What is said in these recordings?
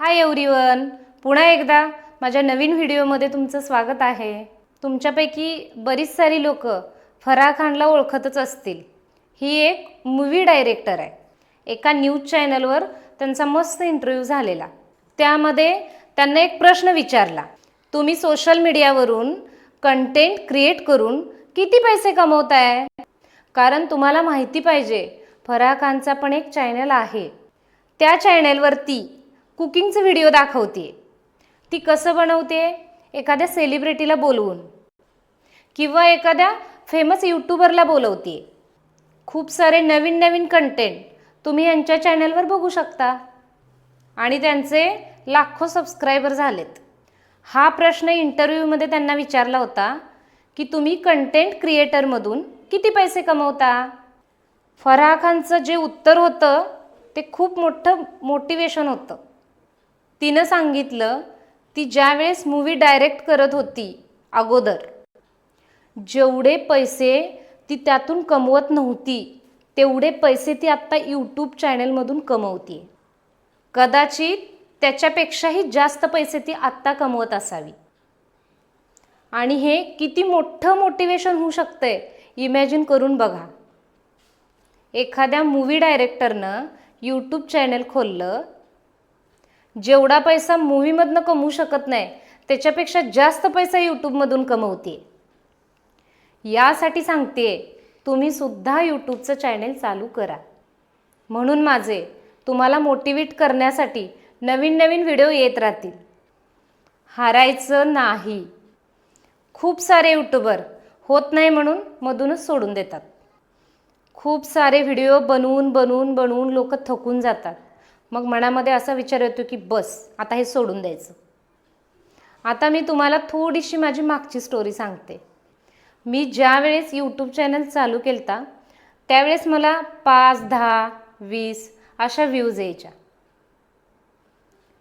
Hi everyone. पुन्हा एकदा माझ्या नवीन व्हिडिओमध्ये तुमचं स्वागत आहे. तुमच्यापैकी बरीच सारी लोक फराह खानला ओळखतच असतील. ही एक मूवी डायरेक्टर आहे. एका न्यूज चॅनलवर त्यांचा मस्त इंटरव्ह्यू झालेला. त्यामध्ये त्यांना एक प्रश्न विचारला तुम्ही सोशल मीडियावरून कंटेंट क्रिएट करून किती पैसे कमवताय? कारण तुम्हाला माहिती पाहिजे फराह खानचा पण एक चॅनल आहे. त्या चॅनलवरती कुकिंगचं व्हिडिओ दाखवते ती कसं बनवते? एखाद्या सेलिब्रिटीला बोलवून. किंवा एखाद्या फेमस यूट्यूबरला बोलवते खूप सारे नवीन नवीन कंटेंट तुम्ही यांच्या चॅनलवर बघू शकता. आणि त्यांचे लाखो सबस्क्रायबर झालेत. हा प्रश्न इंटरव्ह्यूमध्ये त्यांना विचारला होता की तुम्ही कंटेंट क्रिएटरमधून किती पैसे कमवता? फराह खानचं जे उत्तर होतं ते खूप मोठं मोटिवेशन होतं. तिनं सांगितलं ती ज्यावेळेस मूवी डायरेक्ट करत होती अगोदर. जेवढे पैसे ती त्यातून कमवत नव्हती तेवढे पैसे ती आत्ता यूट्यूब चॅनलमधून कमवते कदाचित त्याच्यापेक्षाही जास्त पैसे ती आत्ता कमवत असावी. आणि हे किती मोठं मोटिवेशन होऊ शकतंय इमॅजिन करून बघा. एखाद्या मूवी डायरेक्टरनं यूट्यूब चॅनल खोललं जेवढा पैसा मूवीमधनं कमवू शकत नाही त्याच्यापेक्षा जास्त पैसा यूट्यूबमधून कमवते यासाठी सांगते तुम्ही सुद्धा यूट्यूबचं चॅनेल चालू करा. म्हणून माझे तुम्हाला मोटिवेट करण्यासाठी नवीन नवीन व्हिडिओ येत राहतील. हारायचं नाही. खूप सारे यूट्यूबर होत नाही म्हणून मधूनच सोडून देतात. खूप सारे व्हिडिओ बनवून बनवून बनवून लोक थकून जातात. मग मनामध्ये असा विचार येतो की बस आता हे सोडून द्यायचं. आता मी तुम्हाला थोडीशी माझी मागची स्टोरी सांगते. मी ज्यावेळेस यूट्यूब चॅनल चालू केलता त्यावेळेस मला पाच दहा वीस अशा व्ह्यूज यायच्या.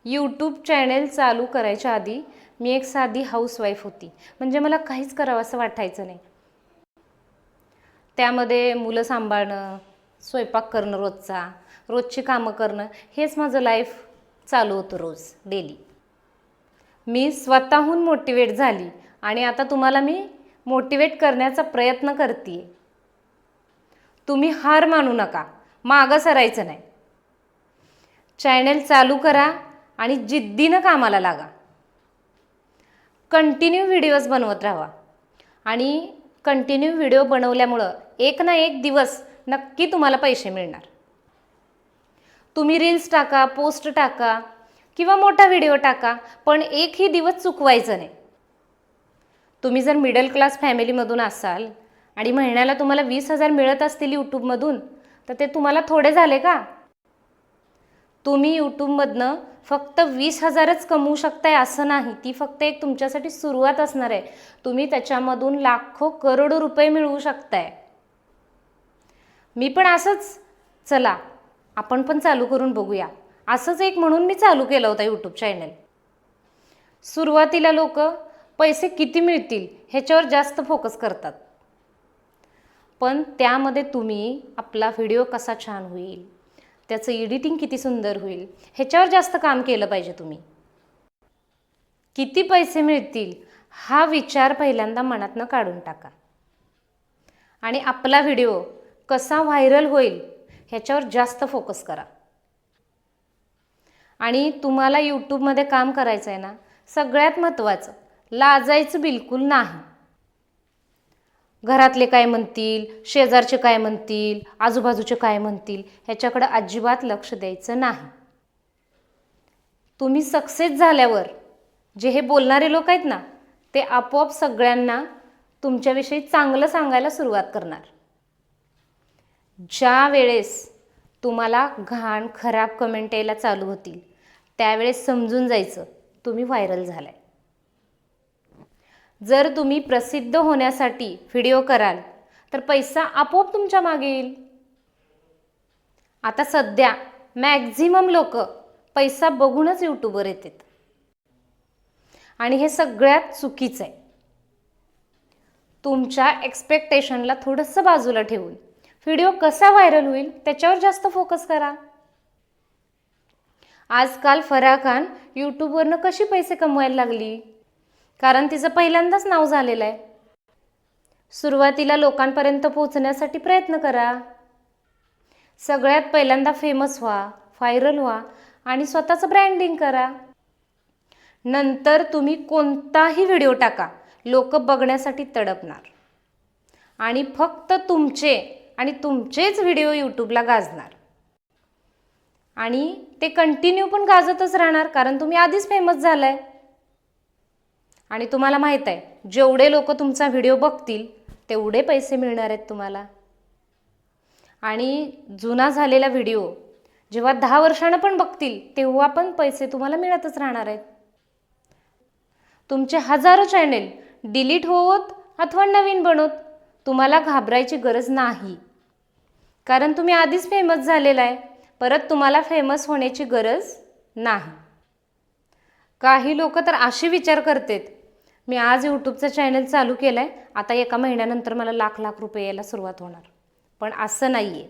यूट्यूब चॅनल चालू करायच्या आधी मी एक साधी हाऊसवाईफ होती. म्हणजे मला काहीच करावं असं वाटायचं नाही. त्यामध्ये मुलं सांभाळणं स्वयंपाक करणं रोजचा रोजची कामं करणं हेच माझं लाईफ चालू होतं रोज डेली मी स्वतःहून मोटिवेट झाली आणि आता तुम्हाला मी मोटिवेट करण्याचा प्रयत्न करते तुम्ही हार मानू नका मागं सरायचं नाही. चॅनल चालू करा आणि जिद्दीनं कामाला लागा. कंटिन्यू व्हिडिओज बनवत राहा आणि कंटिन्यू व्हिडिओ बनवल्यामुळं एक ना एक दिवस नक्की तुम्हाला पैसे मिळणार. तुम्ही रील्स टाका पोस्ट टाका किंवा मोठा व्हिडिओ टाका पण एकही दिवस चुकवायचं नाही. तुम्ही जर मिडल क्लास फॅमिलीमधून असाल आणि महिन्याला तुम्हाला वीस हजार मिळत असतील यूट्यूबमधून तर ते तुम्हाला थोडे झाले का? तुम्ही यूट्यूबमधनं फक्त वीस हजारच कमवू शकताय असं नाही. ती फक्त एक तुमच्यासाठी सुरुवात असणार आहे. तुम्ही त्याच्यामधून लाखो करोडो रुपये मिळवू शकताय. मी पण असंच. चला आपण पण चालू करून बघूया. असंच एक म्हणून मी चालू केलं होतं यूट्यूब चॅनल सुरुवातीला लोक पैसे किती मिळतील ह्याच्यावर जास्त फोकस करतात. पण त्यामध्ये तुम्ही आपला व्हिडिओ कसा छान होईल त्याचं एडिटिंग किती सुंदर होईल ह्याच्यावर जास्त काम केलं पाहिजे तुम्ही. किती पैसे मिळतील हा विचार पहिल्यांदा मनातनं काढून टाका. आणि आपला व्हिडिओ कसा व्हायरल होईल ह्याच्यावर जास्त फोकस करा. आणि तुम्हाला यूट्यूबमध्ये काम करायचं आहे ना सगळ्यात महत्त्वाचं लाजायचं बिलकुल नाही. घरातले काय म्हणतील शेजारचे काय म्हणतील आजूबाजूचे काय म्हणतील ह्याच्याकडे अजिबात लक्ष द्यायचं नाही. तुम्ही सक्सेस झाल्यावर जे हे बोलणारे लोक आहेत ना ते आपोआप सगळ्यांना तुमच्याविषयी चांगलं सांगायला सुरुवात करणार. ज्या वेळेस तुम्हाला घाण खराब कमेंट यायला चालू होतील त्यावेळेस समजून जायचं तुम्ही व्हायरल झालाय. जर तुम्ही प्रसिद्ध होण्यासाठी व्हिडिओ कराल तर पैसा आपोआप तुमच्या मागे येईल. आता सध्या मॅक्झिमम लोक पैसा बघूनच यूट्यूबवर येतात. आणि हे सगळ्यात चुकीचं आहे. तुमच्या एक्सपेक्टेशनला थोडंसं बाजूला ठेवून व्हिडिओ कसा व्हायरल होईल त्याच्यावर जास्त फोकस करा. आजकाल फराह खान यूट्यूबवरनं कशी पैसे कमवायला लागली? कारण तिचं पहिल्यांदाच नाव झालेलं आहे. सुरुवातीला लोकांपर्यंत पोहोचण्यासाठी प्रयत्न करा. सगळ्यात पहिल्यांदा फेमस व्हा व्हायरल व्हा आणि स्वतःचं ब्रँडिंग करा. नंतर तुम्ही कोणताही व्हिडिओ टाका. लोक बघण्यासाठी तडपणार. आणि फक्त तुमचे आणि तुमचेच व्हिडिओ यूट्यूबला गाजणार. आणि ते कंटिन्यू पण गाजतच राहणार कारण तुम्ही आधीच फेमस झालाय. आणि तुम्हाला माहीत आहे जेवढे लोक तुमचा व्हिडिओ बघतील तेवढे पैसे मिळणार आहेत तुम्हाला. आणि जुना झालेला व्हिडिओ जेव्हा दहा वर्षानं पण बघतील तेव्हा पण पैसे तुम्हाला मिळतच राहणार आहेत. तुमचे हजारो चॅनेल डिलीट होत अथवा नवीन बनवत तुम्हाला घाबरायची गरज नाही. कारण तुम्ही आधीच फेमस झालेला आहे. परत तुम्हाला फेमस होण्याची गरज नाही. काही लोक तर असे विचार करतात मी आज यूट्यूबचं चॅनल चालू केलं आहे आता एका महिन्यानंतर मला लाख लाख रुपये यायला सुरुवात होणार. पण असं नाही आहे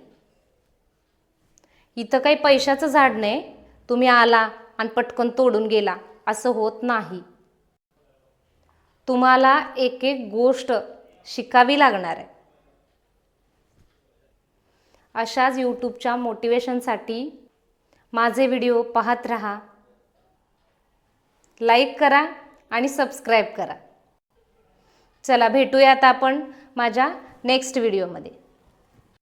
इथं काही पैशाचं झाड नाही. तुम्ही आला आणि पटकन तोडून गेला. असं होत नाही. तुम्हाला एक एक गोष्ट शिकावी लागणार आहे. अशाच यूट्यूबच्या मोटिवेशनसाठी माझे व्हिडिओ पाहत राहा. लाईक करा आणि सबस्क्राईब करा. चला भेटूया आता आपण माझ्या नेक्स्ट व्हिडिओमध्ये.